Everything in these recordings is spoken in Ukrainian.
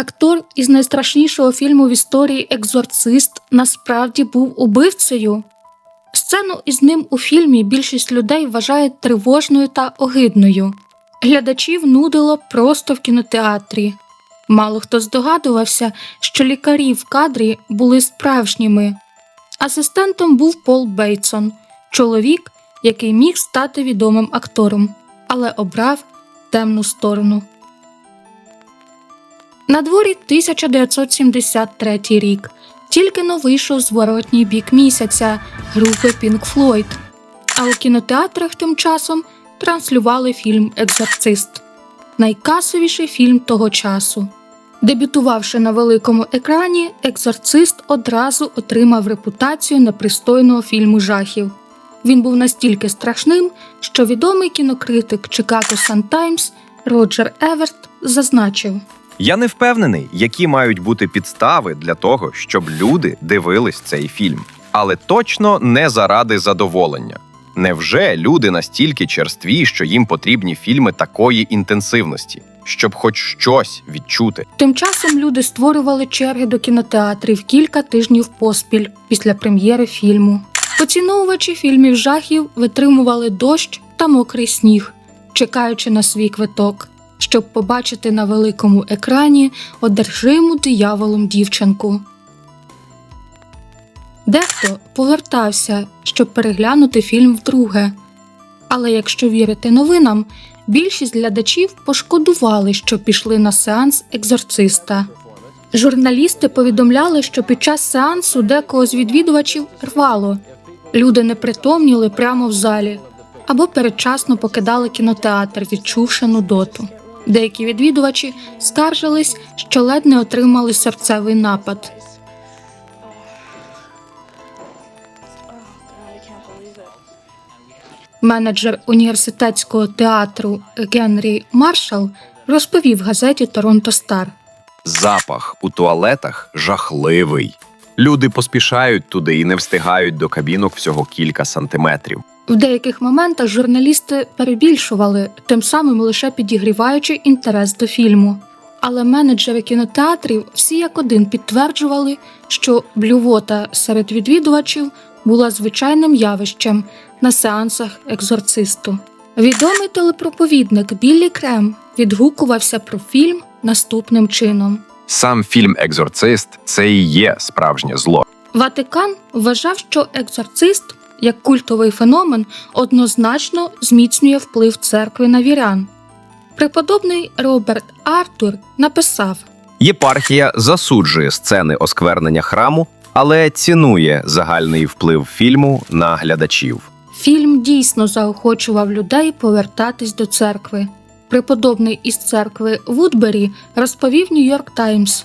актор із найстрашнішого фільму в історії Екзорцист насправді був убивцею? Сцену із ним у фільмі більшість людей вважає тривожною та огидною. Глядачів нудило просто в кінотеатрі. Мало хто здогадувався, що лікарі в кадрі були справжніми. Асистентом був Пол Бейтсон, чоловік, який міг стати відомим актором, але обрав темну сторону. На дворі 1973 рік. Тільки но вийшов зворотній бік місяця групи Pink Floyd, а у кінотеатрах тим часом транслювали фільм Екзорцист найкасовіший фільм того часу. Дебютувавши на великому екрані, екзорцист одразу отримав репутацію непристойного фільму жахів. Він був настільки страшним, що відомий кінокритик Chicago Sun-Times Роджер Еверт зазначив. Я не впевнений, які мають бути підстави для того, щоб люди дивились цей фільм, але точно не заради задоволення. Невже люди настільки черстві, що їм потрібні фільми такої інтенсивності, щоб хоч щось відчути? Тим часом люди створювали черги до кінотеатрів кілька тижнів поспіль після прем'єри фільму. Поціновувачі фільмів жахів витримували дощ та мокрий сніг, чекаючи на свій квиток, щоб побачити на великому екрані одержиму дияволом дівчинку. Дехто повертався, щоб переглянути фільм вдруге. Але якщо вірити новинам, більшість глядачів пошкодували, що пішли на сеанс екзорциста. Журналісти повідомляли, що під час сеансу декого з відвідувачів рвало. Люди не притомніли прямо в залі або передчасно покидали кінотеатр, відчувши нудоту. Деякі відвідувачі скаржились, що ледь не отримали серцевий напад. Менеджер університетського театру Генрі Маршал розповів газеті Торонто Стар. Запах у туалетах жахливий. Люди поспішають туди і не встигають до кабінок всього кілька сантиметрів. В деяких моментах журналісти перебільшували, тим самим лише підігріваючи інтерес до фільму. Але менеджери кінотеатрів всі як один підтверджували, що блювота серед відвідувачів була звичайним явищем на сеансах екзорцисту. Відомий телепроповідник Біллі Крем відгукувався про фільм наступним чином. Сам фільм Екзорцист це і є справжнє зло. Ватикан вважав, що екзорцист, як культовий феномен, однозначно зміцнює вплив церкви на вірян. Преподобний Роберт Артур написав: Єпархія засуджує сцени осквернення храму, але цінує загальний вплив фільму на глядачів. Фільм дійсно заохочував людей повертатись до церкви. Преподобний із церкви Вудбері розповів Нью-Йорк Таймс.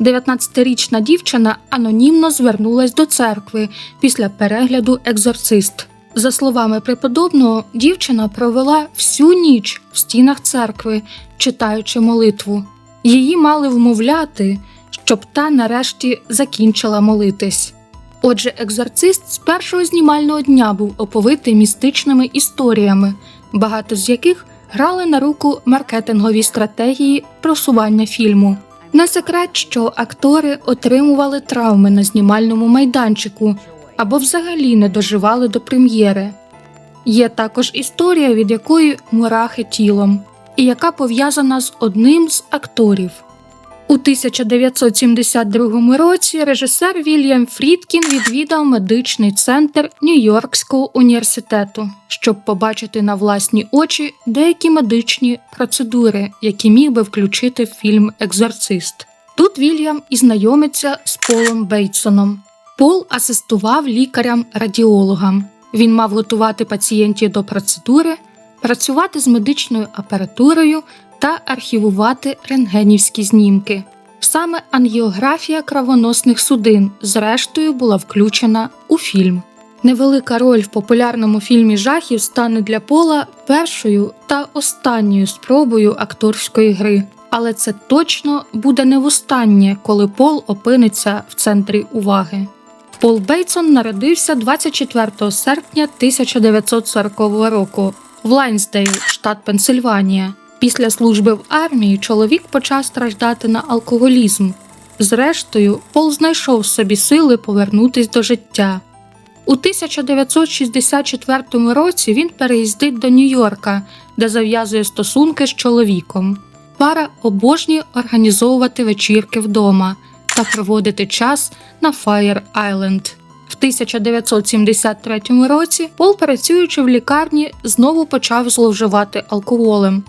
19-річна дівчина анонімно звернулась до церкви після перегляду Екзорцист. За словами преподобного, дівчина провела всю ніч в стінах церкви, читаючи молитву. Її мали вмовляти, щоб та нарешті закінчила молитись. Отже, екзорцист з першого знімального дня був оповитий містичними історіями, багато з яких грали на руку маркетинговій стратегії просування фільму. Не секрет, що актори отримували травми на знімальному майданчику або взагалі не доживали до прем'єри. Є також історія, від якої мурахи тілом, і яка пов'язана з одним з акторів. У 1972 році режисер Вільям Фрідкін відвідав медичний центр Нью-Йоркського університету, щоб побачити на власні очі деякі медичні процедури, які міг би включити фільм Екзорцист. Тут Вільям і знайомиться з Полом Бейтсоном. Пол асистував лікарям-радіологам. Він мав готувати пацієнтів до процедури, працювати з медичною апаратурою та архівувати рентгенівські знімки. Саме ангіографія кровоносних судин, зрештою, була включена у фільм. Невелика роль в популярному фільмі жахів стане для Пола першою та останньою спробою акторської гри. Але це точно буде не востаннє, коли Пол опиниться в центрі уваги. Пол Бейтсон народився 24 серпня 1940 року в Лайнсдейл, штат Пенсильванія. Після служби в армії чоловік почав страждати на алкоголізм. Зрештою, Пол знайшов собі сили повернутись до життя. У 1964 році він переїздить до Нью-Йорка, де зав'язує стосунки з чоловіком. Пара обожнює організовувати вечірки вдома та проводити час на Fire Island. В 1973 році Пол, працюючи в лікарні, знову почав зловживати алкоголем.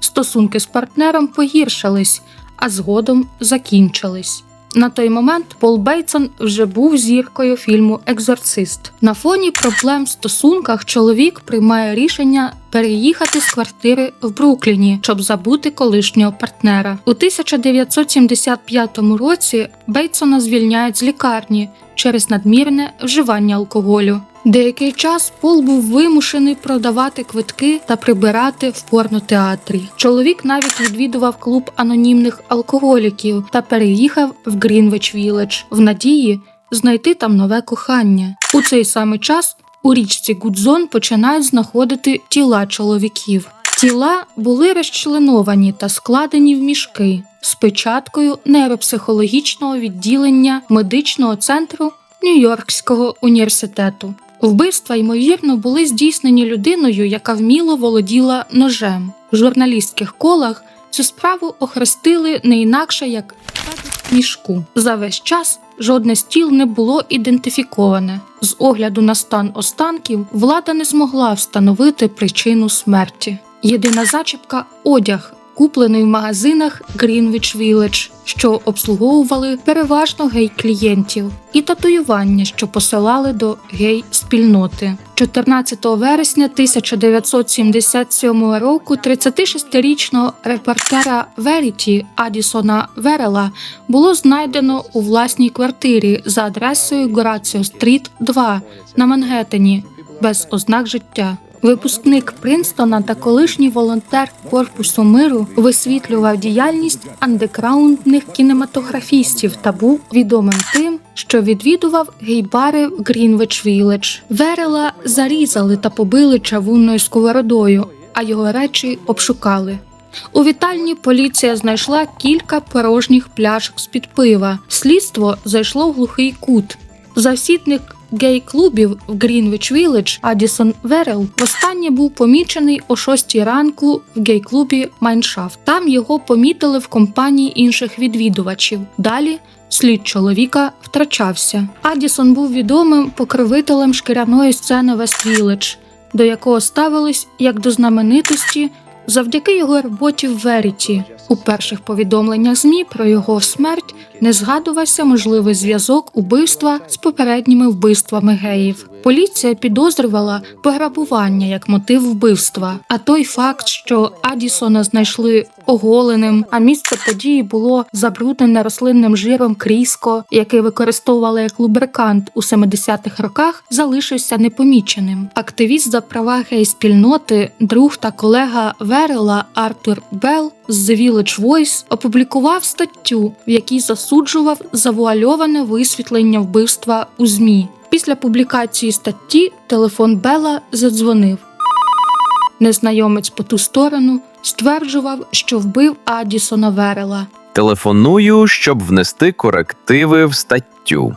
Стосунки з партнером погіршились, а згодом закінчились. На той момент Пол Бейтсон вже був зіркою фільму Екзорцист. На фоні проблем в стосунках чоловік приймає рішення переїхати з квартири в Брукліні, щоб забути колишнього партнера. У 1975 році Бейтсона звільняють з лікарні через надмірне вживання алкоголю. Деякий час Пол був вимушений продавати квитки та прибирати в порнотеатрі. Чоловік навіть відвідував клуб анонімних алкоголіків та переїхав в Грінвич Вілледж в надії знайти там нове кохання. У цей самий час у річці Гудзон починають знаходити тіла чоловіків. Тіла були розчленовані та складені в мішки з печаткою нейропсихологічного відділення медичного центру Нью-Йоркського університету. Вбивства, ймовірно, були здійснені людиною, яка вміло володіла ножем. В журналістських колах цю справу охрестили не інакше як «Падать мішку. За весь час жодне з тіл не було ідентифіковане. З огляду на стан останків влада не змогла встановити причину смерті. Єдина зачіпка одяг, куплений в магазинах Greenwich Village, що обслуговували переважно гей-клієнтів, і татуювання, що посилали до гей-спільноти. 14 вересня 1977 року 36-річного репортера Веріті Адісона Верела було знайдено у власній квартирі за адресою Гораціо Стріт 2 на Мангеттені без ознак життя. Випускник Принстона та колишній волонтер Корпусу миру висвітлював діяльність андеграундних кінематографістів та був відомим тим, що відвідував гейбари в Грінвич Вілледж. Верела зарізали та побили чавунною сковородою, а його речі обшукали. У вітальні поліція знайшла кілька порожніх пляшок з-під пива. Слідство зайшло в глухий кут. Завсідник гей-клубів в Грінвич Вілледж Адісон Верел востаннє був помічений о 6 ранку в гей-клубі Майншафт. Там його помітили в компанії інших відвідувачів. Далі слід чоловіка втрачався. Адісон був відомим покровителем шкіряної сцени Вест Вілледж, до якого ставились як до знаменитості завдяки його роботі в Веріті. У перших повідомленнях ЗМІ про його смерть не згадувався можливий зв'язок убивства з попередніми вбивствами геїв. Поліція підозрювала пограбування як мотив вбивства. А той факт, що Адісона знайшли оголеним, а місце події було забруднене рослинним жиром кріско, який використовували як лубрикант у 70-х роках, залишився непоміченим. Активіст за права гей-спільноти, друг та колега Верела Артур Белл з The Village Voice опублікував статтю, в якій засуджував завуальоване висвітлення вбивства у ЗМІ. Після публікації статті телефон Бела задзвонив. Незнайомець по ту сторону стверджував, що вбив Адісона Верела. Телефоную, щоб внести корективи в статтю.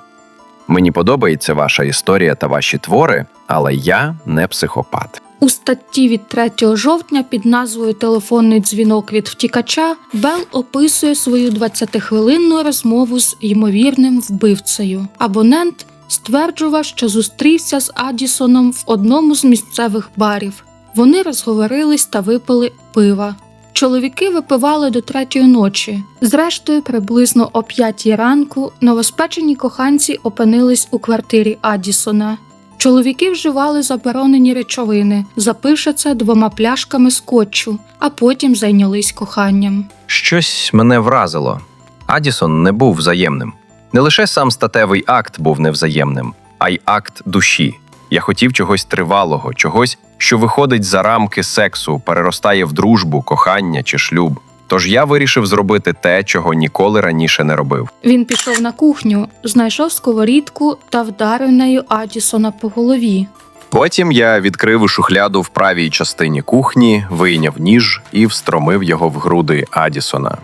Мені подобається ваша історія та ваші твори, але я не психопат. У статті від 3 жовтня під назвою Телефонний дзвінок від втікача Бел описує свою 20-хвилинну розмову з ймовірним вбивцею. Абонент стверджував, що зустрівся з Адісоном в одному з місцевих барів. Вони розговорились та випили пива. Чоловіки випивали до третьої ночі. Зрештою, приблизно о п'ятій ранку новоспечені коханці опинились у квартирі Адісона. Чоловіки вживали заборонені речовини, запивши це двома пляшками скотчу, а потім зайнялись коханням. Щось мене вразило. Адісон не був взаємним. Не лише сам статевий акт був невзаємним, а й акт душі. Я хотів чогось тривалого, чогось, що виходить за рамки сексу, переростає в дружбу, кохання чи шлюб. Тож я вирішив зробити те, чого ніколи раніше не робив. Він пішов на кухню, знайшов сковорідку та вдарив нею Адісона по голові. Потім я відкрив шухляду в правій частині кухні, вийняв ніж і встромив його в груди Адісона.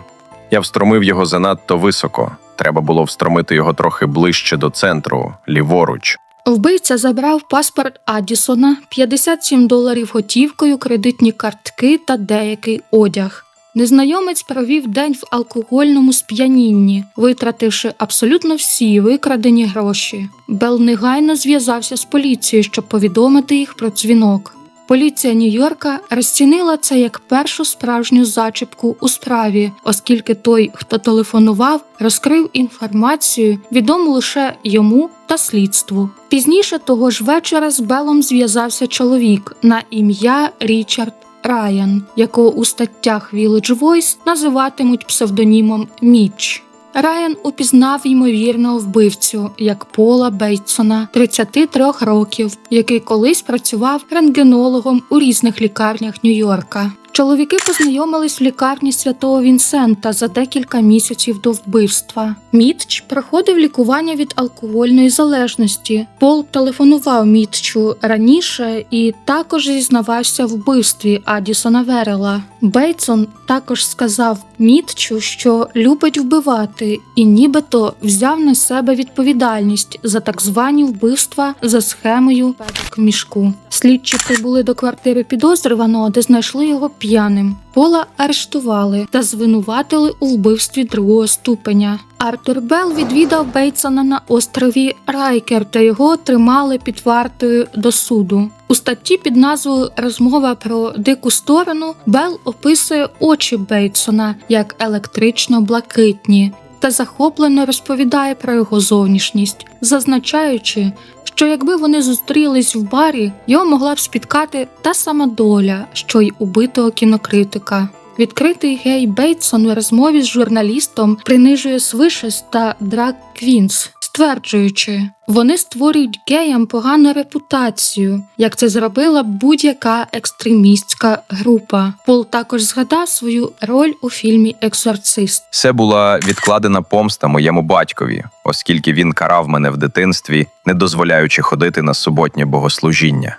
Я встромив його занадто високо. Треба було встромити його трохи ближче до центру, ліворуч. Вбивця забрав паспорт Адісона, 57 доларів готівкою, кредитні картки та деякий одяг. Незнайомець провів день в алкогольному сп'янінні, витративши абсолютно всі викрадені гроші. Бел негайно зв'язався з поліцією, щоб повідомити їх про дзвінок. Поліція Нью-Йорка розцінила це як першу справжню зачіпку у справі, оскільки той, хто телефонував, розкрив інформацію, відому лише йому та слідству. Пізніше того ж вечора з Белом зв'язався чоловік на ім'я Річард Райан, якого у статтях Village Voice називатимуть псевдонімом Міч. Райан упізнав ймовірного вбивцю як Пола Бейтсона, 33 років, який колись працював рентгенологом у різних лікарнях Нью-Йорка. Чоловіки познайомились в лікарні святого Вінсента за декілька місяців до вбивства. Мітч проходив лікування від алкогольної залежності. Пол телефонував Мітчу раніше і також зізнавався в вбивстві Адісона Верела. Бейтсон також сказав Мітчу, що любить вбивати, і нібито взяв на себе відповідальність за так звані вбивства за схемою «Педик в мішку. Слідчі прибули до квартири підозрюваного, де знайшли його п'яним. Пола арештували та звинуватили у вбивстві другого ступеня. Артур Белл відвідав Бейтсона на острові Райкер, та його тримали під вартою до суду. У статті під назвою Розмова про дику сторону Белл описує очі Бейтсона як електрично блакитні та захоплено розповідає про його зовнішність, зазначаючи, що якби вони зустрілись в барі, його могла б спіткати та сама доля, що й убитого кінокритика. Відкритий гей Бейтсон у розмові з журналістом принижує свишес та драг квінс, стверджуючи, вони створюють геям погану репутацію, як це зробила будь-яка екстремістська група. Пол також згадав свою роль у фільмі Екзорцист. Це була відкладена помста моєму батькові, оскільки він карав мене в дитинстві, не дозволяючи ходити на суботнє богослужіння.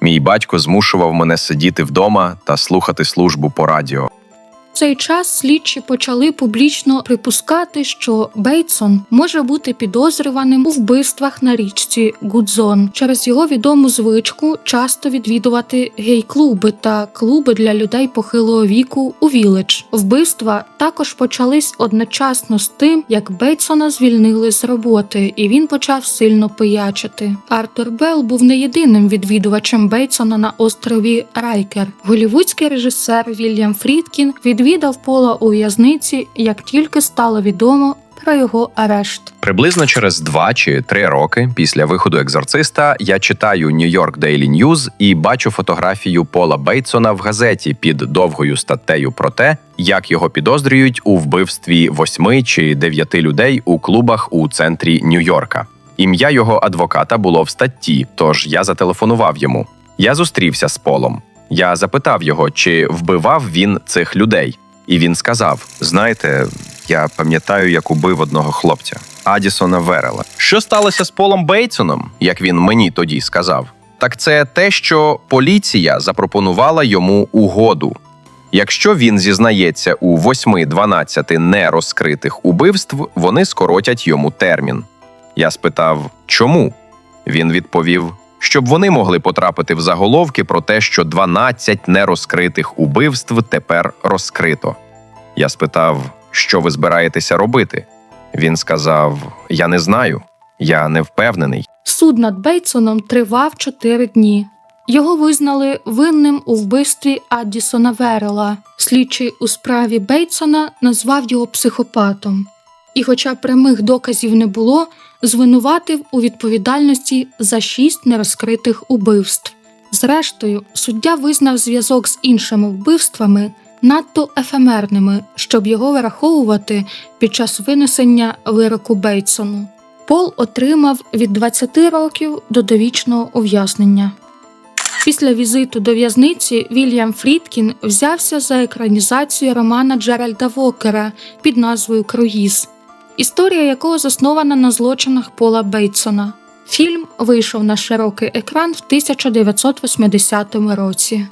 Мій батько змушував мене сидіти вдома та слухати службу по радіо. Цей час слідчі почали публічно припускати, що Бейтсон може бути підозрюваним у вбивствах на річці Гудзон через його відому звичку часто відвідувати гей-клуби та клуби для людей похилого віку у Віледж. Вбивства також почались одночасно з тим, як Бейтсона звільнили з роботи, і він почав сильно пиячити. Артур Белл був не єдиним відвідувачем Бейтсона на острові Райкер. Голівудський режисер Вільям Фрідкін відвідав Пола у в'язниці, як тільки стало відомо про його арешт. Приблизно через два чи три роки після виходу екзорциста я читаю Нью-Йорк Daily News і бачу фотографію Пола Бейтсона в газеті під довгою статтею про те, як його підозрюють у вбивстві восьми чи дев'яти людей у клубах у центрі Нью-Йорка. Ім'я його адвоката було в статті, тож я зателефонував йому. Я зустрівся з Полом. Я запитав його, чи вбивав він цих людей. І він сказав: Знаєте, я пам'ятаю, як убив одного хлопця Адісона Верела. Що сталося з Полом Бейтсоном, як він мені тоді сказав? Так це те, що поліція запропонувала йому угоду. Якщо він зізнається у 8-12 нерозкритих убивств, вони скоротять йому термін. Я спитав, чому? Він відповів, щоб вони могли потрапити в заголовки про те, що 12 нерозкритих убивств тепер розкрито. Я спитав, що ви збираєтеся робити. Він сказав: Я не знаю, я не впевнений. Суд над Бейтсоном тривав чотири дні. Його визнали винним у вбивстві Аддісона Верела. Слідчий у справі Бейтсона назвав його психопатом. І, хоча прямих доказів не було, звинуватив у відповідальності за шість нерозкритих убивств. Зрештою, суддя визнав зв'язок з іншими вбивствами надто ефемерними, щоб його враховувати під час винесення вироку Бейтсону. Пол отримав від 20 років до довічного ув'язнення. Після візиту до в'язниці Вільям Фрідкін взявся за екранізацію романа Джеральда Вокера під назвою Круїз, історія якого заснована на злочинах Пола Бейтсона. Фільм вийшов на широкий екран в 1980 році.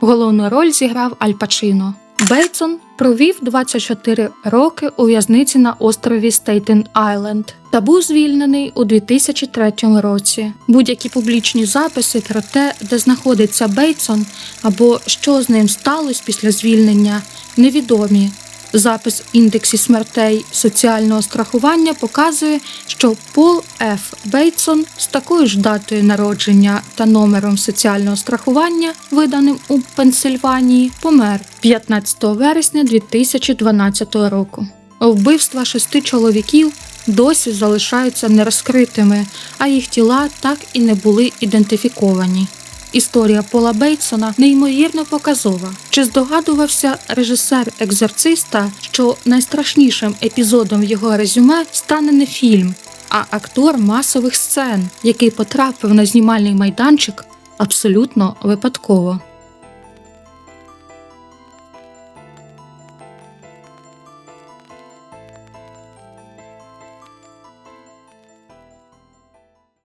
Головну роль зіграв Аль Пачино. Бейтсон провів 24 роки у в'язниці на острові Стейтен Айленд та був звільнений у 2003 році. Будь-які публічні записи про те, де знаходиться Бейтсон або що з ним сталося після звільнення, невідомі. Запис індексі смертей соціального страхування показує, що Пол Ф. Бейтсон з такою ж датою народження та номером соціального страхування, виданим у Пенсильванії, помер 15 вересня 2012 року. Вбивства шести чоловіків досі залишаються нерозкритими, а їх тіла так і не були ідентифіковані. Історія Пола Бейтсона неймовірно показова. Чи здогадувався режисер екзорциста, що найстрашнішим епізодом його резюме стане не фільм, а актор масових сцен, який потрапив на знімальний майданчик абсолютно випадково.